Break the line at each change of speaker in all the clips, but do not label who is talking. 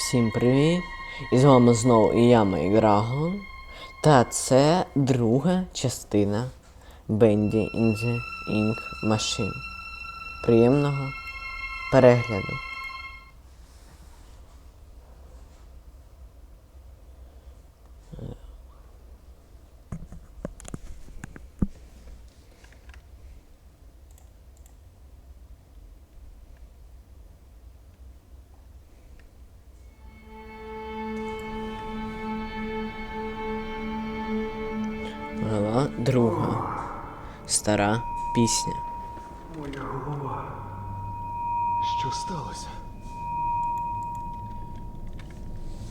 Всім привіт! І з вами знову і я, Майграгон. Та це друга частина Bendy in the Ink Machine. Приємного перегляду. Друга. Стара пісня.
Моя голова. Що сталося?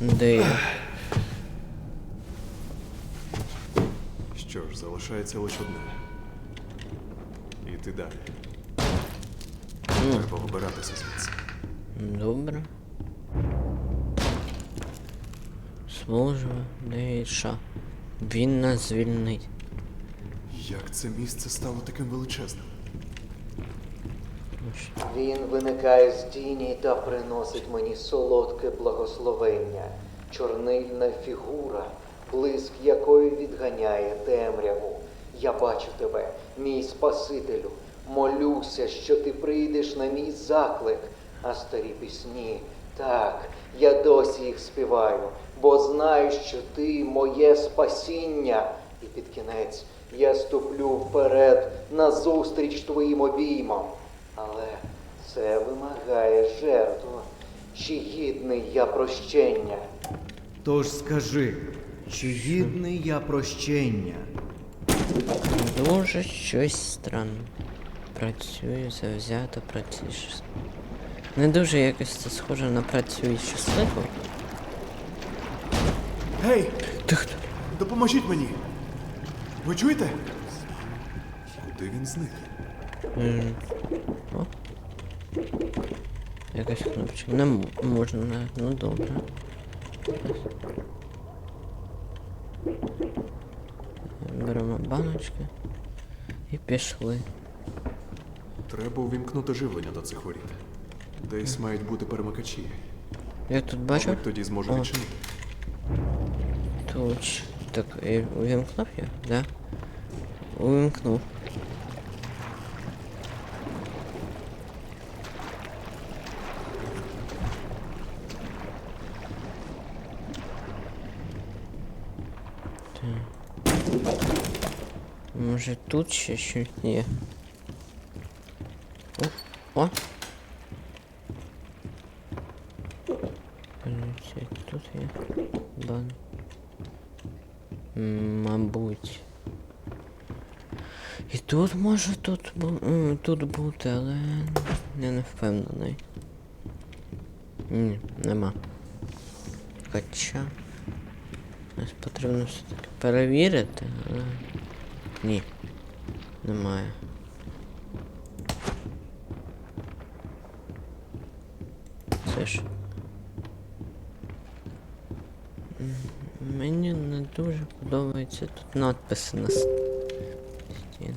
Де я?
Що ж, залишається лише одне. Іти далі. Треба вибиратися звідси.
Добре. Служба Дейша. Він нас звільнить.
Як це місце стало таким величезним?
Він виникає з тіні та приносить мені солодке благословення, чорнильна фігура, блиск якої відганяє темряву. Я бачу тебе, мій Спасителю, молюся, що ти прийдеш на мій заклик, а старі пісні. Так, я досі їх співаю, бо знаю, що ти моє спасіння. І під кінець я ступлю вперед назустріч твоїм обіймам. Але це вимагає жертв. Чи гідний я прощення?
Тож скажи, чи гідний я прощення?
Дуже щось странне. Працюю завзято, працюю щасливо. Не дуже якось це схоже на працюю щасливо.
Гей!
Ти хто?
Допоможіть мені! Ви чуєте? Куди він зник?
М, О. Якась кнопочка. Не можна навіть. Ну добре. Беремо баночки і пішли.
Треба увімкнути живлення до цих воріт. Десь мають бути перемикачі.
Я тут бачу.
Тоді зможу відчинити.
Тут. Так, і увімкнув я, да? Увімкнув. Так. Може тут ще щось є? О, о! Короче, тут є бан. Мабуть. І тут може тут, бу- тут бути, але я не впевнений. Ні, нема. Хоча. Нас потрібно все-таки перевірити, але. Ні. Немає. Це ж. М, Мені не дуже подобаються тут надписи на стін.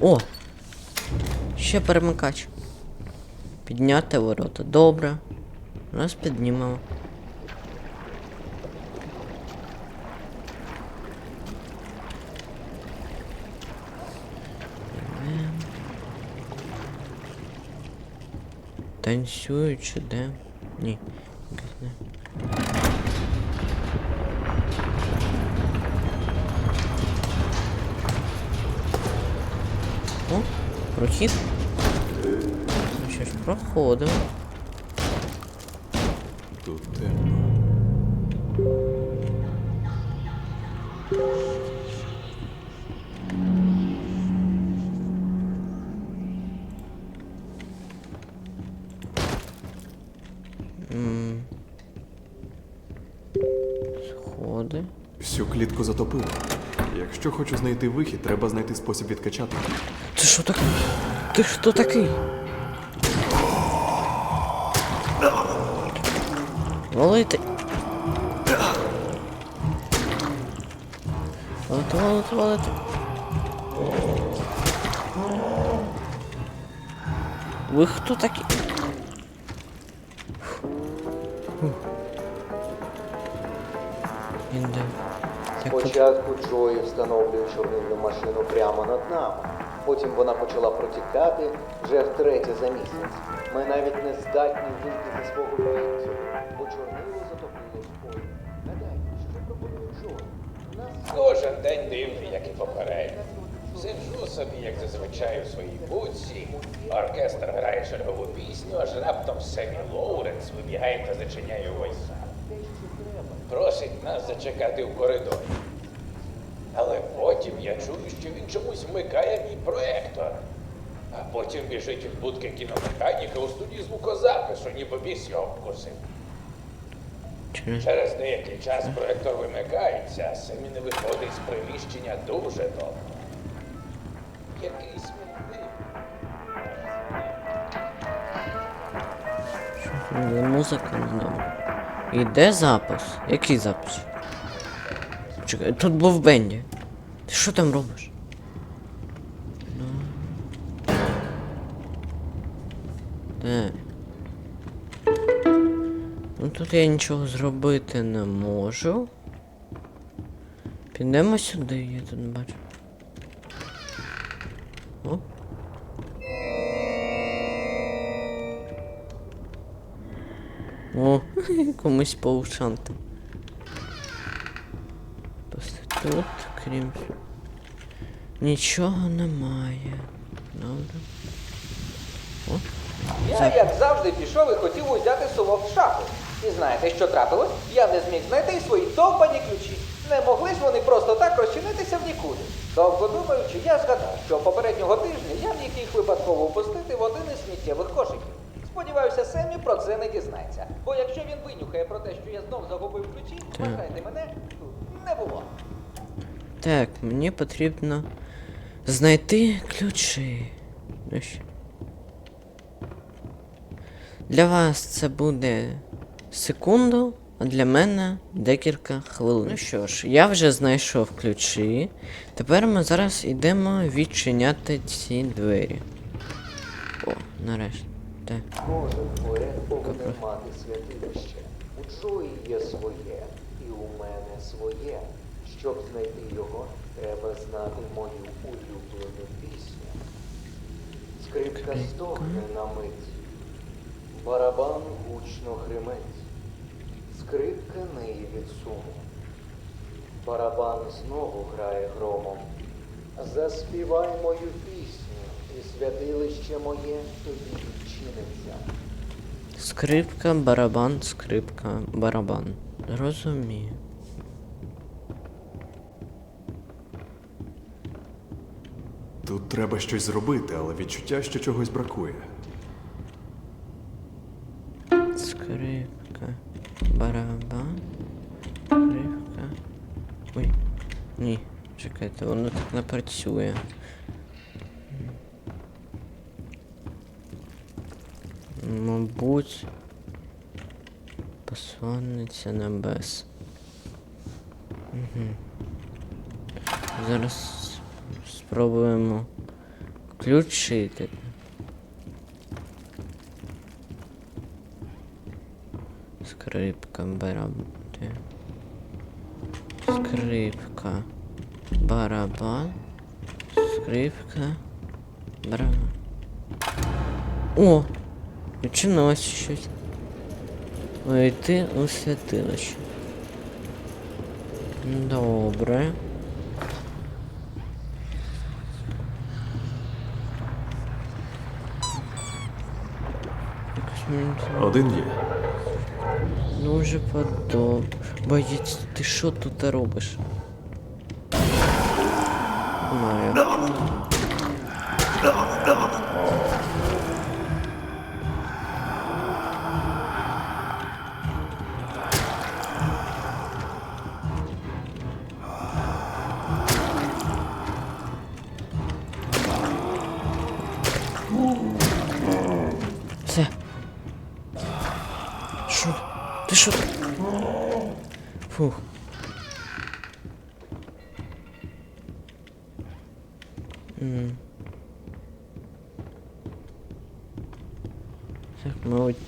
О! Ще перемикач. Підняти ворота. Добре. Раз піднімемо. Танцюючи, де? Ні. якось не. О, прохід. Ну що ж, проходимо.
Тут темно.
Сходи.
Всю клітку затопило. Якщо хочу знайти вихід, треба знайти спосіб відкачати.
Ти що такий? Ти хто такий? Валити. Валити, валити, валити. Ви хто такі? Фух. Він де? Як тут?
Спочатку Джої встановлює чорнильну машину прямо над нами. Потім вона почала протікати вже втретє за місяць. Ми навіть не здатні вийти зі свого відділу, бо чорнило затопило спою. Гадайте, що пропонує Джої? Нас
Кожен день дивний, як і попередньо. Сиджу собі, як зазвичай у своїй будці. Оркестр грає чергову пісню, аж раптом Семі Лоуренс вибігає та зачиняє увесь зал. Просить нас зачекати в коридорі. Але потім я чую, що він чомусь вмикає мій проектор. А потім біжить від будки кіномеханіка у студії звукозапису, ніби біс його вкусив.
Через-
деякий час проектор вимикається, а самі не виходить з приміщення дуже довго.
Музика не добре. І де запис? Який запис? Чекай, тут був Бенді. Ти що там робиш? Ну. Де? Ну тут я нічого зробити не можу. Підемо сюди, я тут бачу. О. О, комусь. Просто тут, крім. Нічого немає. Добре.
Я, як завжди, пішов і хотів узяти сувок в шафу. І знаєте, що трапилось? Я не зміг знайти свої довбані ключі. Не могли ж вони просто так розчинитися в нікуди. Довго думаючи, я згадав, що попереднього тижня я міг їх випадково опустити в один із сміттєвих кошиків. Сподіваюся, Семі про це не дізнається. Бо якщо він винюхає про те, що я знов загубив ключі, вважайте мене не було.
Так, мені потрібно знайти ключі. Ну що? Для вас це буде секунду, а для мене декілька хвилин. Ну що ж, я вже знайшов ключі. Тепер ми зараз йдемо відчиняти ці двері. О, нарешті. Так.
Кожен поет повинен мати святилище. У Джої є своє, і у мене своє. Щоб знайти його, треба знати мою улюблену пісню. Скрипка стогне на мить, барабан гучно гримить, скрипка неї від суму. Барабан знову грає громом. Заспівай мою пісню, і святилище моє тобі.
Скрипка, барабан, скрипка, барабан. Розумію.
Тут треба щось зробити, але відчуття, що чогось бракує.
Скрипка, барабан, скрипка. Ой. Ні, чекайте, воно так не працює. Мабуть. Посланниця небес. Угу. Зараз спробуємо включити. Скрипка, барабан. Скрипка, барабан. Скрипка, барабан. О! Відчинилось щось. Вийти у святилище. Добре. Якось мені це
Один є.
Дуже подобається. Ти що тут робиш? Маю.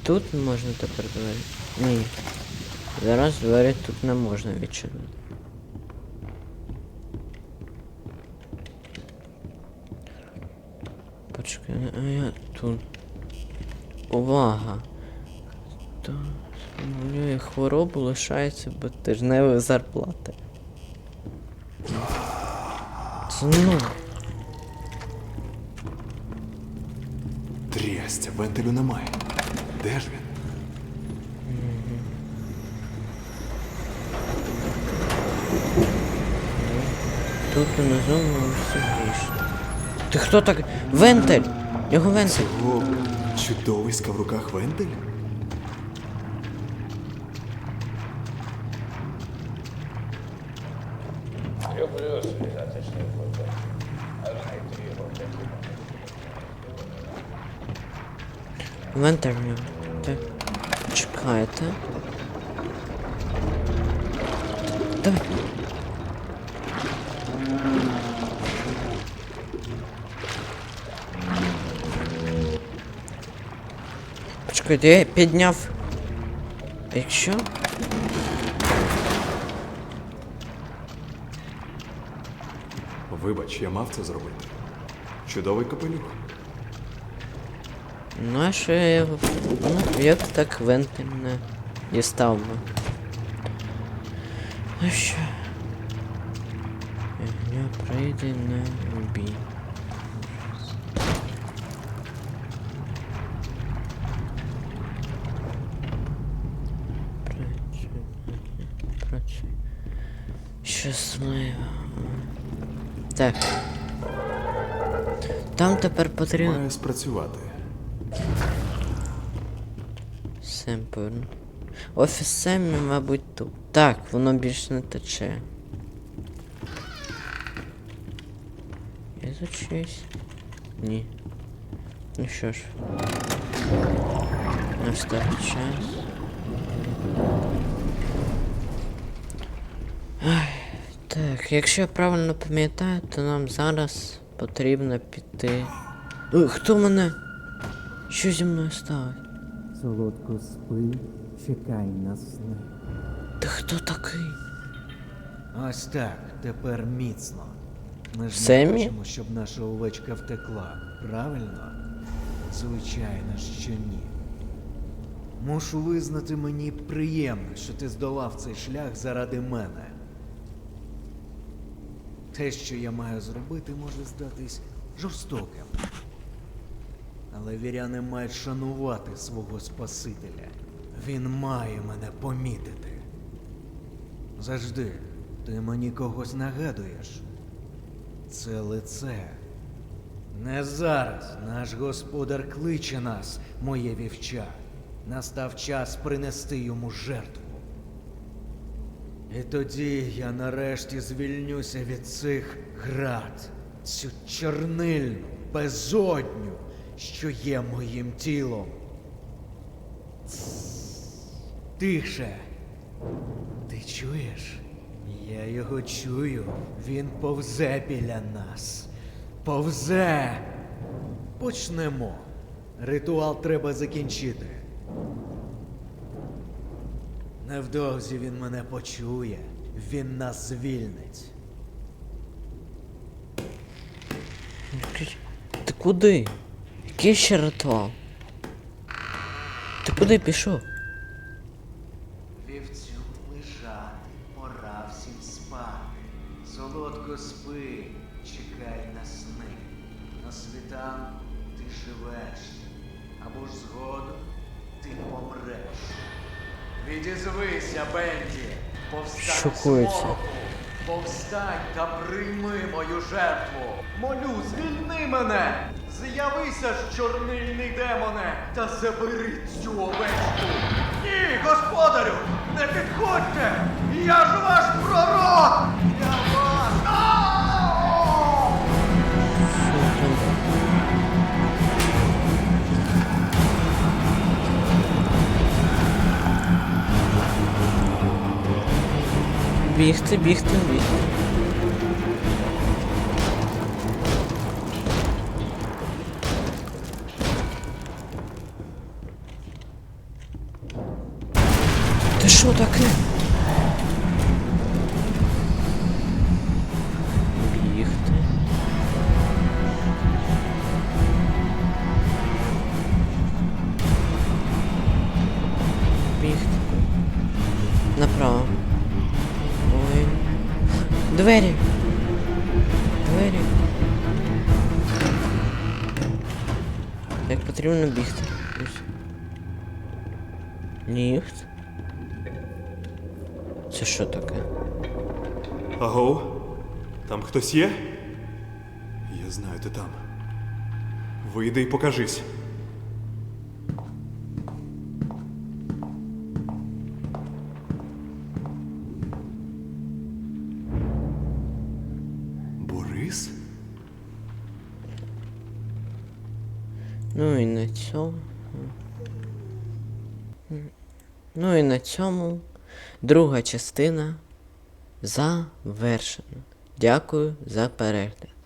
Тут можна тепер двері. Ні. Зараз двері тут не можна відчинити. Почекай, а я тут. Увага! Хто симулює хворобу, лишається без тижневої зарплати. Ну.
Трястя, вентилю немає. Де ж він?
Тут унизу ми всі грішні. Ти хто так? Вентиль! Його вентиль!
О, чудовиська в руках вентиль?
Люблю свій затишний куток. А знайти його в такий
в нього. Чекайте. Давай. Почекайте, я підняв. Якщо?
Вибач, я мав це зробити. Чудовий капелюх.
Ну, я. Ну, я так вентиль не дістав би. Ну що? Ягня прийде на бій. Щасливо. Так. Там тепер потрібно.
Має спрацювати.
Семпер. Офіс Семі, мабуть, тут. Так, воно більш не тече. Я зачусь. Ні. Ну що ж. Настав час. Ай, так, якщо я правильно пам'ятаю, то нам зараз потрібно піти. Ой, хто мене? Що зі мною сталося?
Солодко спи, чекай на сни.
Ти хто такий?
Ось так, тепер міцно. Ми ж
Семі?
не хочемо, щоб наша овечка втекла, правильно? Звичайно, що ні. Мушу визнати мені приємно, що ти здолав цей шлях заради мене. Те, що я маю зробити, може здатись жорстоким. Але віряни мають шанувати свого Спасителя. Він має мене помітити. Завжди, ти мені когось нагадуєш. Це лице. Не зараз наш господар кличе нас, моє вівча. Настав час принести йому жертву. І тоді я нарешті звільнюся від цих град, цю чорнильну, безодню, що є моїм тілом. Тише. Ти чуєш? Я його чую. Він повзе біля нас. Повзе. Почнемо. Ритуал треба закінчити. Невдовзі він мене почує. Він нас звільнить.
Ти куди? Який ще ритуал? Ти куди пішов?
Вівцю лежати, пора всім спати. Солодко спи, чекай на сни. На світанку ти живеш, або ж згодом ти помреш. Відізвися, Бенді, повстань
Шокується.
смоку. Повстань та прийми мою жертву. Молю, звільни мене! З'явися ж, чорнильний демоне, та забери цю овечку. Ні, господарю, не підходьте! Я ж ваш пророк! Я ваш! Ау!
Бігти, бігти, бігти. Це що таке? Бігти. Бігти. Направо. Ой. Двері. Двері. Як потрібно бігти. Ось. Ніхт. Це що таке?
Аго? Там хтось є? Я знаю, ти там. Вийди і покажись.
Ну і на цьому. Ну і на цьому друга частина завершена. Дякую за перегляд.